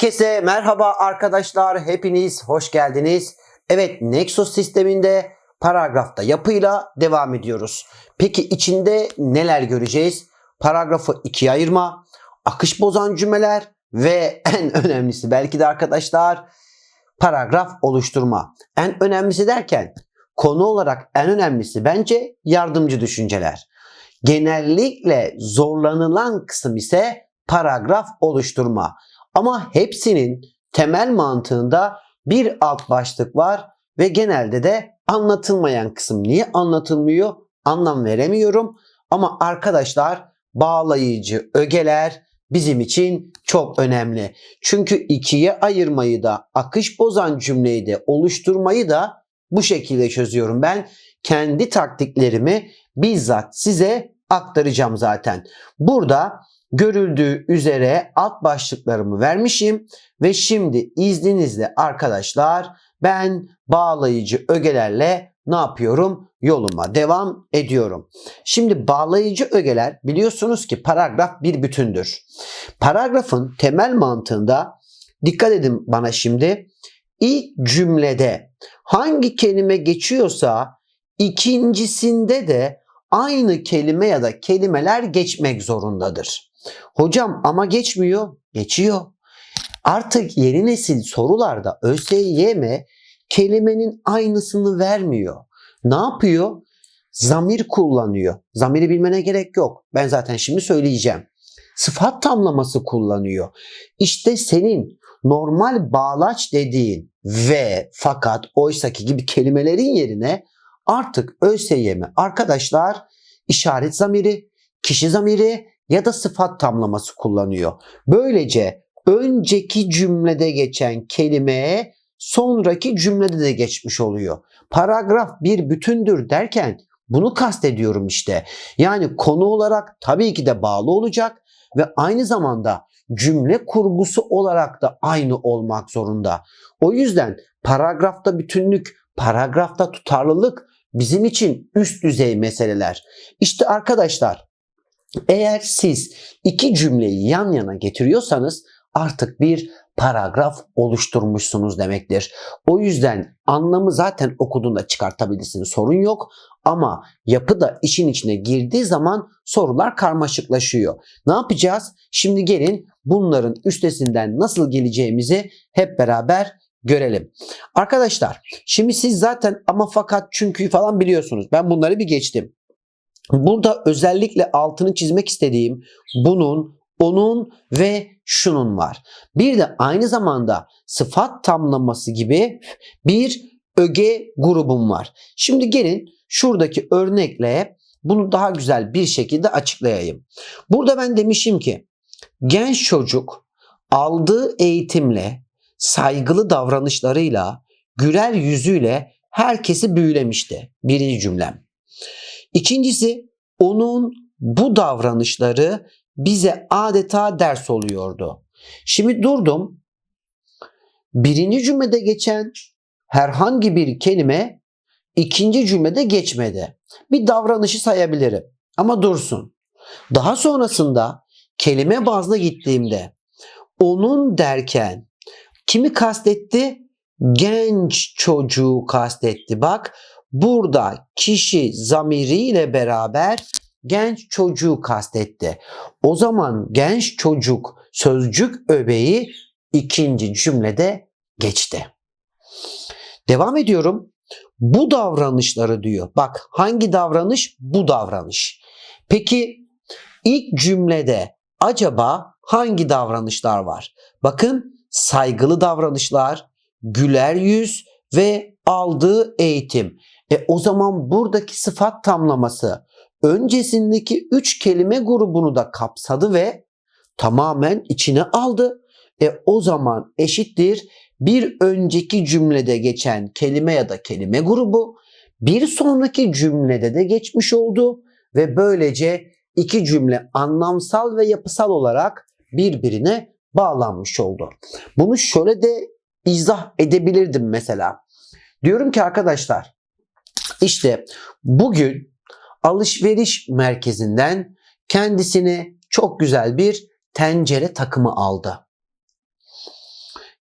Herkese merhaba arkadaşlar. Hepiniz hoş geldiniz. Evet Nexus sisteminde paragrafta yapıyla devam ediyoruz. Peki içinde neler göreceğiz? Paragrafı ikiye ayırma, akış bozan cümleler ve en önemlisi belki de arkadaşlar paragraf oluşturma. En önemlisi derken konu olarak en önemlisi bence yardımcı düşünceler. Genellikle zorlanılan kısım ise paragraf oluşturma. Ama hepsinin temel mantığında bir alt başlık var ve genelde de anlatılmayan kısım. Niye anlatılmıyor? Anlam veremiyorum. Ama arkadaşlar bağlayıcı ögeler bizim için çok önemli. Çünkü ikiye ayırmayı da akış bozan cümleyi de oluşturmayı da bu şekilde çözüyorum. Ben kendi taktiklerimi bizzat size aktaracağım zaten. Burada görüldüğü üzere alt başlıklarımı vermişim ve şimdi izninizle arkadaşlar ben bağlayıcı ögelerle ne yapıyorum? Yoluma devam ediyorum. Şimdi bağlayıcı ögeler biliyorsunuz ki paragraf bir bütündür. Paragrafın temel mantığında dikkat edin bana şimdi. İlk cümlede hangi kelime geçiyorsa ikincisinde de aynı kelime ya da kelimeler geçmek zorundadır. Hocam ama geçmiyor. Geçiyor. Artık yeni nesil sorularda ÖSYM kelimenin aynısını vermiyor. Ne yapıyor? Zamir kullanıyor. Zamiri bilmene gerek yok. Ben zaten şimdi söyleyeceğim. Sıfat tamlaması kullanıyor. İşte senin normal bağlaç dediğin ve fakat oysaki gibi kelimelerin yerine artık ÖSYM arkadaşlar işaret zamiri, kişi zamiri ya da sıfat tamlaması kullanıyor. Böylece önceki cümlede geçen kelimeye sonraki cümlede de geçmiş oluyor. Paragraf bir bütündür derken bunu kastediyorum işte. Yani konu olarak tabii ki de bağlı olacak ve aynı zamanda cümle kurgusu olarak da aynı olmak zorunda. O yüzden paragrafta bütünlük, paragrafta tutarlılık bizim için üst düzey meseleler. İşte arkadaşlar eğer siz iki cümleyi yan yana getiriyorsanız artık bir paragraf oluşturmuşsunuz demektir. O yüzden anlamı zaten okuduğunda çıkartabilirsiniz sorun yok ama yapı da işin içine girdiği zaman sorular karmaşıklaşıyor. Ne yapacağız? Şimdi gelin bunların üstesinden nasıl geleceğimizi hep beraber görelim. Arkadaşlar şimdi siz zaten ama fakat çünkü falan biliyorsunuz. Ben bunları bir geçtim. Burada özellikle altını çizmek istediğim bunun, onun ve şunun var. Bir de aynı zamanda sıfat tamlaması gibi bir öge grubum var. Şimdi gelin şuradaki örnekle bunu daha güzel bir şekilde açıklayayım. Burada ben demişim ki genç çocuk aldığı eğitimle, saygılı davranışlarıyla, güler yüzüyle herkesi büyülemişti. Birinci cümlem. İkincisi onun bu davranışları bize adeta ders oluyordu. Şimdi durdum. Birinci cümlede geçen herhangi bir kelime ikinci cümlede geçmedi. Bir davranışı sayabilirim ama dursun. Daha sonrasında kelime bazlı gittiğimde onun derken kimi kastetti? Genç çocuğu kastetti. Bak burada kişi zamiriyle beraber genç çocuğu kastetti. O zaman genç çocuk sözcük öbeği ikinci cümlede geçti. Devam ediyorum. Bu davranışları diyor. Bak hangi davranış? Bu davranış. Peki ilk cümlede acaba hangi davranışlar var? Bakın saygılı davranışlar, güler yüz ve aldığı eğitim. E o zaman buradaki sıfat tamlaması öncesindeki üç kelime grubunu da kapsadı ve tamamen içine aldı. E o zaman eşittir bir önceki cümlede geçen kelime ya da kelime grubu bir sonraki cümlede de geçmiş oldu ve böylece iki cümle anlamsal ve yapısal olarak birbirine bağlanmış oldu. Bunu şöyle de izah edebilirdim mesela. Diyorum ki arkadaşlar işte bugün alışveriş merkezinden kendisine çok güzel bir tencere takımı aldı.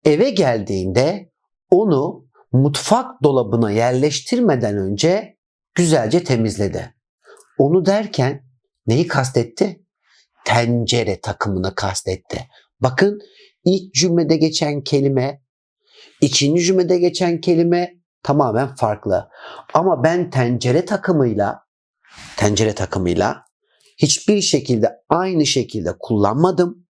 eve geldiğinde onu mutfak dolabına yerleştirmeden önce güzelce temizledi. Onu derken neyi kastetti? Tencere takımını kastetti. Bakın ilk cümlede geçen kelime, ikinci cümlede geçen kelime tamamen farklı. Ama ben tencere takımıyla tencere takımıyla hiçbir şekilde aynı şekilde kullanmadım.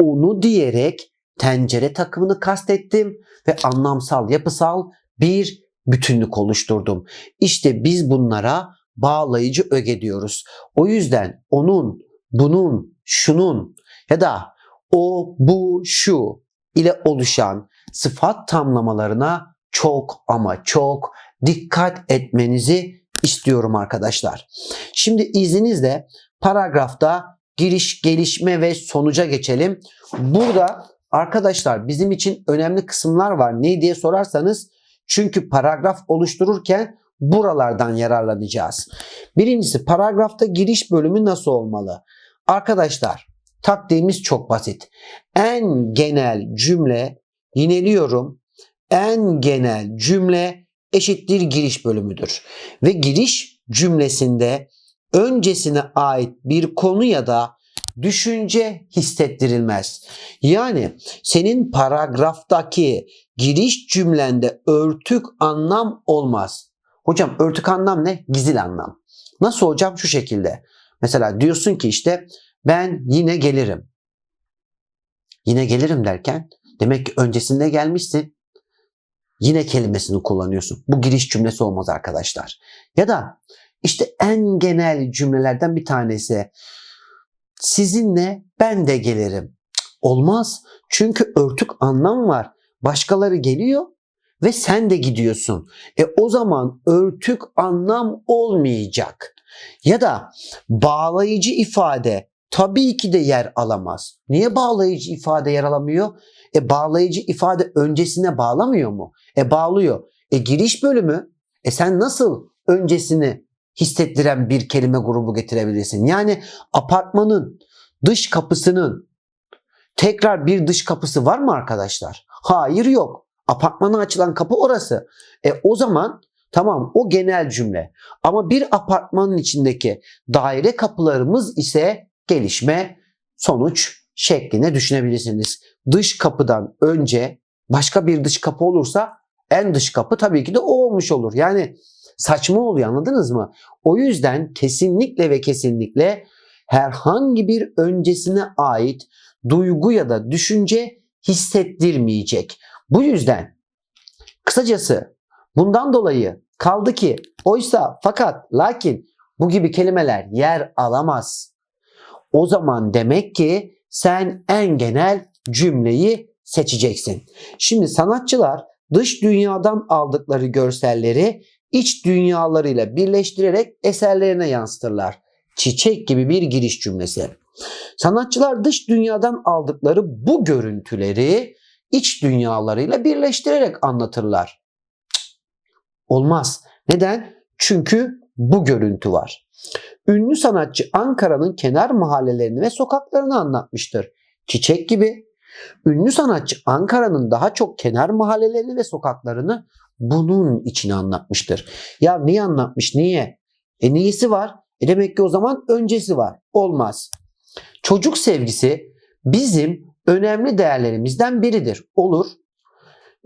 Onu diyerek tencere takımını kastettim ve anlamsal, yapısal bir bütünlük oluşturdum. İşte biz bunlara bağlayıcı öge diyoruz. O yüzden onun, bunun, şunun ya da o, bu, şu ile oluşan sıfat tamlamalarına çok ama çok dikkat etmenizi istiyorum arkadaşlar. Şimdi izninizle paragrafta giriş, gelişme ve sonuca geçelim. Burada arkadaşlar bizim için önemli kısımlar var. Ne diye sorarsanız çünkü paragraf oluştururken buralardan yararlanacağız. Birincisi paragrafta giriş bölümü nasıl olmalı? Arkadaşlar taktiğimiz çok basit. En genel cümle yineliyorum. En genel cümle eşittir giriş bölümüdür. Ve giriş cümlesinde öncesine ait bir konu ya da düşünce hissettirilmez. Yani senin paragraftaki giriş cümlende örtük anlam olmaz. Hocam örtük anlam ne? Gizil anlam. Nasıl hocam? Şu şekilde. Mesela diyorsun ki işte ben yine gelirim. Yine gelirim derken demek ki öncesinde gelmişsin. Yine kelimesini kullanıyorsun. Bu giriş cümlesi olmaz arkadaşlar. Ya da işte en genel cümlelerden bir tanesi. Sizinle ben de gelirim. Olmaz. Çünkü örtük anlam var. Başkaları geliyor ve sen de gidiyorsun. E o zaman örtük anlam olmayacak. Ya da bağlayıcı ifade tabii ki de yer alamaz. Niye bağlayıcı ifade yer alamıyor? E bağlayıcı ifade öncesine bağlamıyor mu? E bağlıyor. E giriş bölümü e sen nasıl öncesini hissettiren bir kelime grubu getirebilirsin? Yani apartmanın dış kapısının tekrar bir dış kapısı var mı arkadaşlar? Hayır yok. Apartmana açılan kapı orası. E o zaman tamam o genel cümle. Ama bir apartmanın içindeki daire kapılarımız ise gelişme, sonuç şeklinde düşünebilirsiniz. Dış kapıdan önce başka bir dış kapı olursa en dış kapı tabii ki de o olmuş olur. Yani saçma oluyor anladınız mı? O yüzden kesinlikle ve kesinlikle herhangi bir öncesine ait duygu ya da düşünce hissettirmeyecek. Bu yüzden kısacası bundan dolayı kaldı ki oysa fakat lakin bu gibi kelimeler yer alamaz. O zaman demek ki sen en genel cümleyi seçeceksin. Şimdi sanatçılar dış dünyadan aldıkları görselleri iç dünyalarıyla birleştirerek eserlerine yansıtırlar. Çiçek gibi bir giriş cümlesi. Sanatçılar dış dünyadan aldıkları bu görüntüleri iç dünyalarıyla birleştirerek anlatırlar. Olmaz. Neden? Çünkü bu görüntü var. Ünlü sanatçı Ankara'nın kenar mahallelerini ve sokaklarını anlatmıştır. Çiçek gibi. Ünlü sanatçı Ankara'nın daha çok kenar mahallelerini ve sokaklarını bunun içine anlatmıştır. Ya niye anlatmış? Niye? E niyesi var? E demek ki o zaman öncesi var. Olmaz. Çocuk sevgisi bizim önemli değerlerimizden biridir. Olur.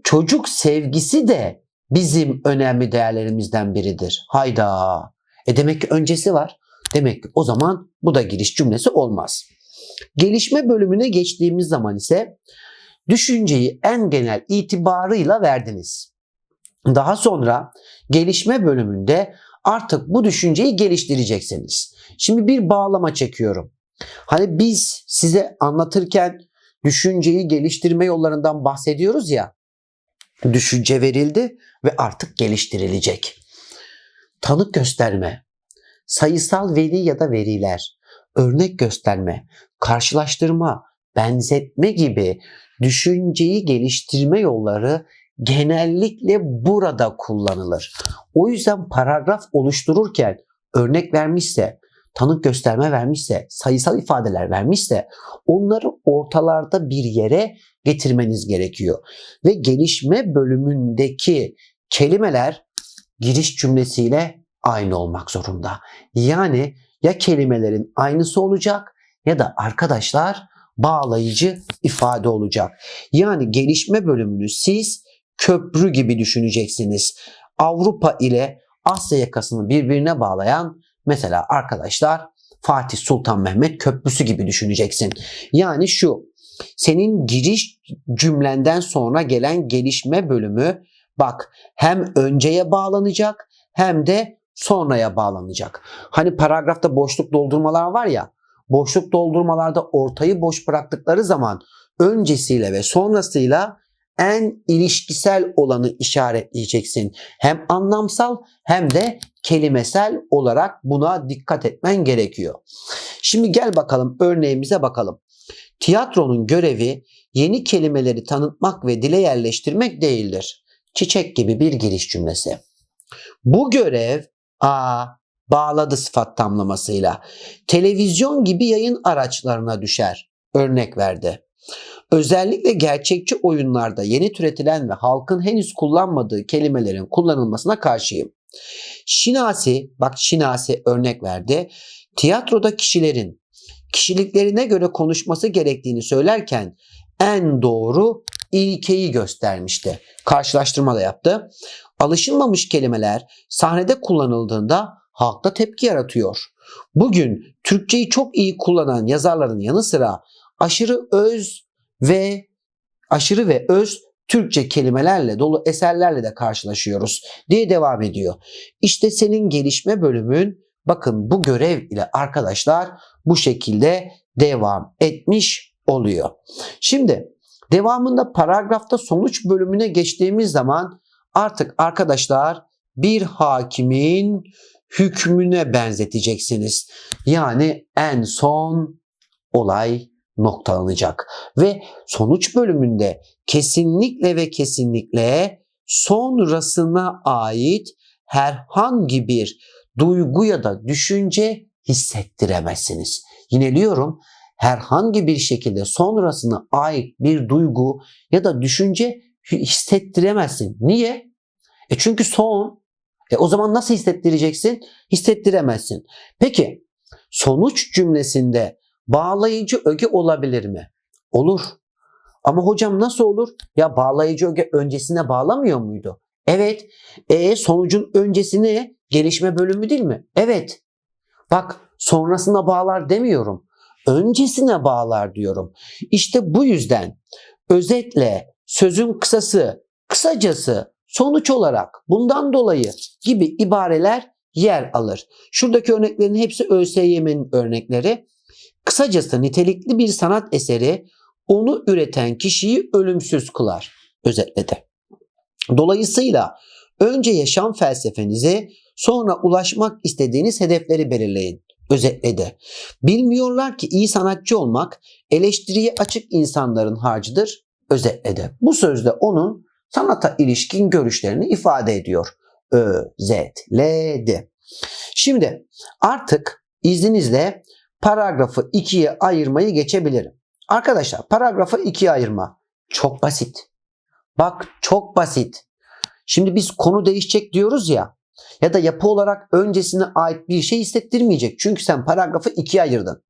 Çocuk sevgisi de bizim önemli değerlerimizden biridir. Hayda. E demek ki öncesi var. Demek ki o zaman bu da giriş cümlesi olmaz. Gelişme bölümüne geçtiğimiz zaman ise düşünceyi en genel itibarıyla verdiniz. Daha sonra gelişme bölümünde artık bu düşünceyi geliştireceksiniz. Şimdi bir bağlama çekiyorum. Hani biz size anlatırken düşünceyi geliştirme yollarından bahsediyoruz ya. Düşünce verildi ve artık geliştirilecek. Tanık gösterme, sayısal veri ya da veriler, örnek gösterme, karşılaştırma, benzetme gibi düşünceyi geliştirme yolları genellikle burada kullanılır. O yüzden paragraf oluştururken örnek vermişse, tanık gösterme vermişse, sayısal ifadeler vermişse onları ortalarda bir yere getirmeniz gerekiyor. Ve gelişme bölümündeki kelimeler giriş cümlesiyle aynı olmak zorunda. Yani ya kelimelerin aynısı olacak ya da arkadaşlar bağlayıcı ifade olacak. Yani gelişme bölümünü siz köprü gibi düşüneceksiniz. Avrupa ile Asya yakasını birbirine bağlayan mesela arkadaşlar Fatih Sultan Mehmet Köprüsü gibi düşüneceksin. Yani şu senin giriş cümlenden sonra gelen gelişme bölümü bak hem önceye bağlanacak hem de sonraya bağlanacak. Hani paragrafta boşluk doldurmalar var ya boşluk doldurmalarda ortayı boş bıraktıkları zaman öncesiyle ve sonrasıyla en ilişkisel olanı işaretleyeceksin. Hem anlamsal hem de kelimesel olarak buna dikkat etmen gerekiyor. Şimdi gel bakalım örneğimize bakalım. Tiyatronun görevi yeni kelimeleri tanıtmak ve dile yerleştirmek değildir. Çiçek gibi bir giriş cümlesi. Bu görev a bağladı sıfat tamlamasıyla. Televizyon gibi yayın araçlarına düşer. Örnek verdi. Özellikle gerçekçi oyunlarda yeni türetilen ve halkın henüz kullanmadığı kelimelerin kullanılmasına karşıyım. Şinasi, bak Şinasi örnek verdi. Tiyatroda kişilerin kişiliklerine göre konuşması gerektiğini söylerken en doğru ilkeyi göstermişti. Karşılaştırma da yaptı. Alışılmamış kelimeler sahnede kullanıldığında halkta tepki yaratıyor. Bugün Türkçeyi çok iyi kullanan yazarların yanı sıra aşırı öz ve aşırı ve öz Türkçe kelimelerle dolu eserlerle de karşılaşıyoruz diye devam ediyor. İşte senin gelişme bölümün bakın bu görev ile arkadaşlar bu şekilde devam etmiş oluyor. Şimdi devamında paragrafta sonuç bölümüne geçtiğimiz zaman artık arkadaşlar bir hakimin hükmüne benzeteceksiniz. Yani en son olay noktalanacak ve sonuç bölümünde kesinlikle ve kesinlikle sonrasına ait herhangi bir duygu ya da düşünce hissettiremezsiniz. Yineliyorum herhangi bir şekilde sonrasına ait bir duygu ya da düşünce hissettiremezsin. Niye? E çünkü son. E o zaman nasıl hissettireceksin? Hissettiremezsin. Peki sonuç cümlesinde bağlayıcı öge olabilir mi? Olur. Ama hocam nasıl olur? Ya bağlayıcı öge öncesine bağlamıyor muydu? Evet. E sonucun öncesine gelişme bölümü değil mi? Evet. Bak sonrasına bağlar demiyorum. Öncesine bağlar diyorum. İşte bu yüzden özetle sözün kısası, kısacası, sonuç olarak bundan dolayı gibi ibareler yer alır. Şuradaki örneklerin hepsi ÖSYM'nin örnekleri. Kısacası nitelikli bir sanat eseri onu üreten kişiyi ölümsüz kılar özetledi. Dolayısıyla önce yaşam felsefenizi sonra ulaşmak istediğiniz hedefleri belirleyin özetledi. Bilmiyorlar ki iyi sanatçı olmak eleştiriye açık insanların harcıdır özetledi. Bu sözde onun sanata ilişkin görüşlerini ifade ediyor. Özetledi. Şimdi artık izninizle paragrafı ikiye ayırmayı geçebilirim. Arkadaşlar paragrafı ikiye ayırma çok basit. Bak çok basit. Şimdi biz konu değişecek diyoruz ya ya da yapı olarak öncesine ait bir şey hissettirmeyecek. Çünkü sen paragrafı ikiye ayırdın.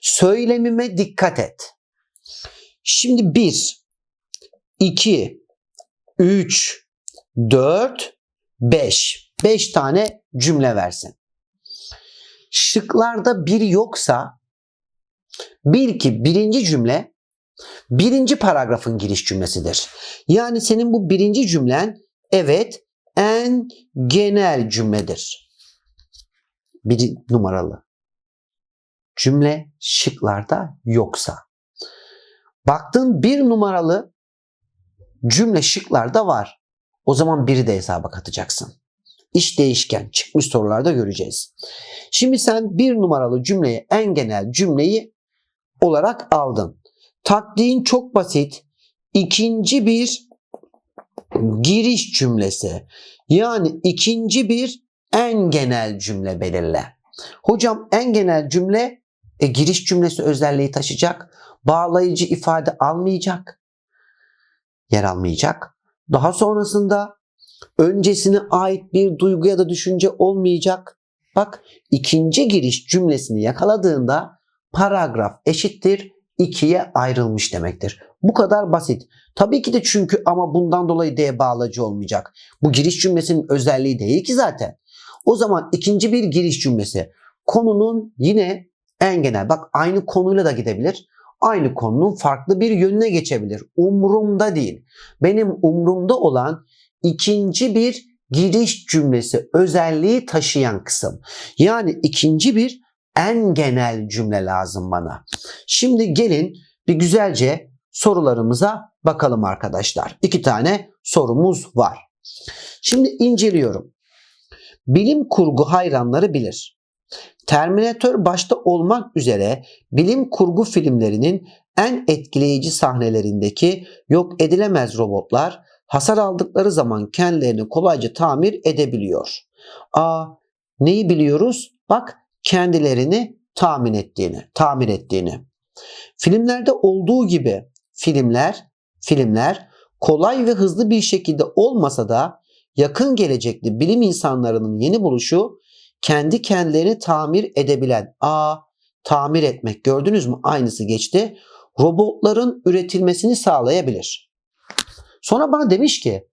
Söylemime dikkat et. Şimdi 1, 2, 3, 4, 5. 5 tane cümle versin. Şıklarda bir yoksa bil ki birinci cümle birinci paragrafın giriş cümlesidir. Yani senin bu birinci cümlen evet en genel cümledir. Bir numaralı. Cümle şıklarda yoksa. Baktın bir numaralı cümle şıklarda var. O zaman biri de hesaba katacaksın. İş değişken çıkmış sorularda göreceğiz. Şimdi sen bir numaralı cümleyi en genel cümleyi olarak aldın. Taktiğin çok basit. İkinci bir giriş cümlesi. Yani ikinci bir en genel cümle belirle. Hocam en genel cümle e, giriş cümlesi özelliği taşıyacak. Bağlayıcı ifade almayacak. Yer almayacak. Daha sonrasında öncesine ait bir duygu ya da düşünce olmayacak. Bak ikinci giriş cümlesini yakaladığında paragraf eşittir ikiye ayrılmış demektir. Bu kadar basit. Tabii ki de çünkü ama bundan dolayı D bağlacı olmayacak. Bu giriş cümlesinin özelliği değil ki zaten. O zaman ikinci bir giriş cümlesi. Konunun yine en genel bak aynı konuyla da gidebilir. Aynı konunun farklı bir yönüne geçebilir. Umrumda değil. Benim umrumda olan ikinci bir giriş cümlesi özelliği taşıyan kısım. Yani ikinci bir en genel cümle lazım bana. Şimdi gelin bir güzelce sorularımıza bakalım arkadaşlar. İki tane sorumuz var. Şimdi inceliyorum. Bilim kurgu hayranları bilir. Terminator başta olmak üzere bilim kurgu filmlerinin en etkileyici sahnelerindeki yok edilemez robotlar hasar aldıkları zaman kendilerini kolayca tamir edebiliyor. Aa, neyi biliyoruz? Bak kendilerini tahmin ettiğini, tamir ettiğini. Filmlerde olduğu gibi filmler, filmler kolay ve hızlı bir şekilde olmasa da yakın gelecekte bilim insanlarının yeni buluşu kendi kendilerini tamir edebilen, a tamir etmek gördünüz mü aynısı geçti. Robotların üretilmesini sağlayabilir. Sonra bana demiş ki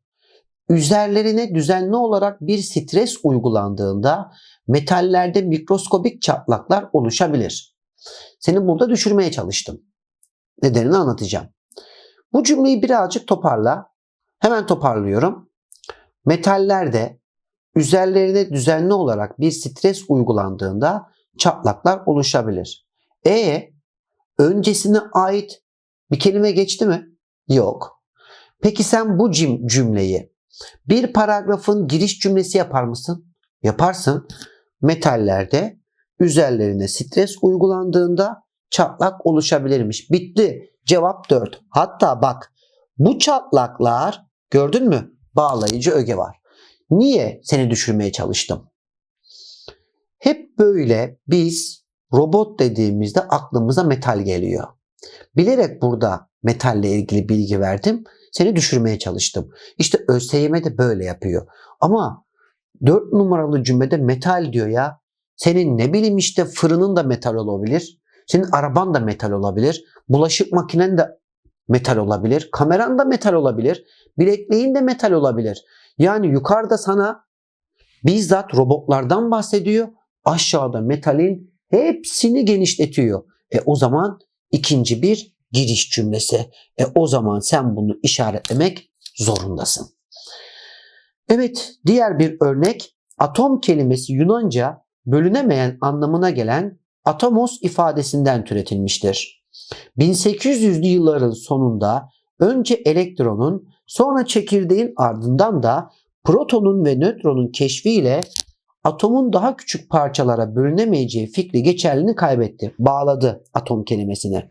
üzerlerine düzenli olarak bir stres uygulandığında metallerde mikroskobik çatlaklar oluşabilir. Seni burada düşürmeye çalıştım. Nedenini anlatacağım. Bu cümleyi birazcık toparla. Hemen toparlıyorum. Metallerde üzerlerine düzenli olarak bir stres uygulandığında çatlaklar oluşabilir. E öncesine ait bir kelime geçti mi? Yok. Peki sen bu cümleyi bir paragrafın giriş cümlesi yapar mısın? Yaparsın. Metallerde üzerlerine stres uygulandığında çatlak oluşabilirmiş. Bitti. Cevap 4. Hatta bak bu çatlaklar gördün mü? Bağlayıcı öge var. Niye seni düşürmeye çalıştım? Hep böyle biz robot dediğimizde aklımıza metal geliyor. Bilerek burada metalle ilgili bilgi verdim. Seni düşürmeye çalıştım. İşte ÖSYM de böyle yapıyor. Ama 4 numaralı cümlede metal diyor ya. Senin ne bileyim işte fırının da metal olabilir. Senin araban da metal olabilir. Bulaşık makinen de metal olabilir. Kameran da metal olabilir. Bilekliğin de metal olabilir. Yani yukarıda sana bizzat robotlardan bahsediyor. Aşağıda metalin hepsini genişletiyor. E o zaman ikinci bir giriş cümlesi. E o zaman sen bunu işaretlemek zorundasın. Evet, diğer bir örnek atom kelimesi Yunanca bölünemeyen anlamına gelen atomos ifadesinden türetilmiştir. 1800'lü yılların sonunda önce elektronun sonra çekirdeğin ardından da protonun ve nötronun keşfiyle atomun daha küçük parçalara bölünemeyeceği fikri geçerliliğini kaybetti. Bağladı atom kelimesini.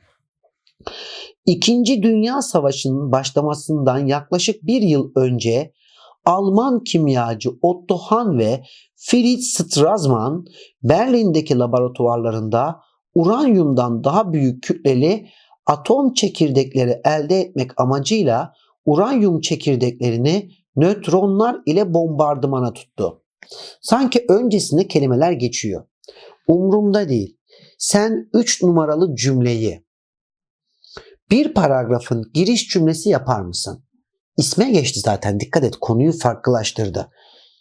İkinci Dünya Savaşı'nın başlamasından yaklaşık bir yıl önce Alman kimyacı Otto Hahn ve Fritz Strassmann Berlin'deki laboratuvarlarında uranyumdan daha büyük kütleli atom çekirdekleri elde etmek amacıyla uranyum çekirdeklerini nötronlar ile bombardımana tuttu. Sanki öncesinde kelimeler geçiyor. Umrumda değil. Sen 3 numaralı cümleyi bir paragrafın giriş cümlesi yapar mısın? İsme geçti zaten dikkat et konuyu farklılaştırdı.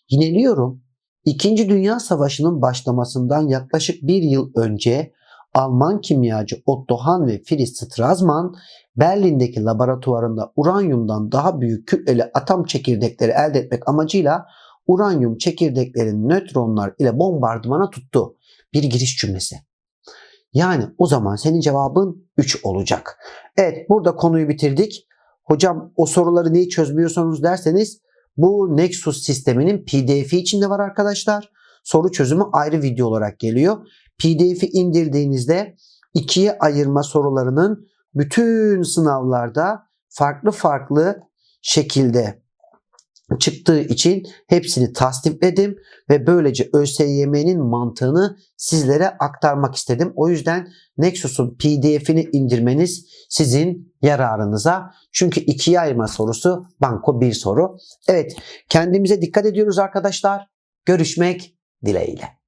Yineliyorum. İkinci Dünya Savaşı'nın başlamasından yaklaşık bir yıl önce Alman kimyacı Otto Hahn ve Fritz Strassmann Berlin'deki laboratuvarında uranyumdan daha büyük kütleli atom çekirdekleri elde etmek amacıyla uranyum çekirdeklerini nötronlar ile bombardımana tuttu. Bir giriş cümlesi. Yani o zaman senin cevabın 3 olacak. Evet burada konuyu bitirdik. Hocam o soruları neyi çözmüyorsanız derseniz bu Nexus sisteminin pdf'i içinde var arkadaşlar. Soru çözümü ayrı video olarak geliyor. PDF'i indirdiğinizde ikiye ayırma sorularının bütün sınavlarda farklı farklı şekilde çıktığı için hepsini tasnifledim ve böylece ÖSYM'nin mantığını sizlere aktarmak istedim. O yüzden Nexus'un PDF'ini indirmeniz sizin yararınıza. Çünkü ikiye ayırma sorusu banko bir soru. Evet kendimize dikkat ediyoruz arkadaşlar. Görüşmek dileğiyle.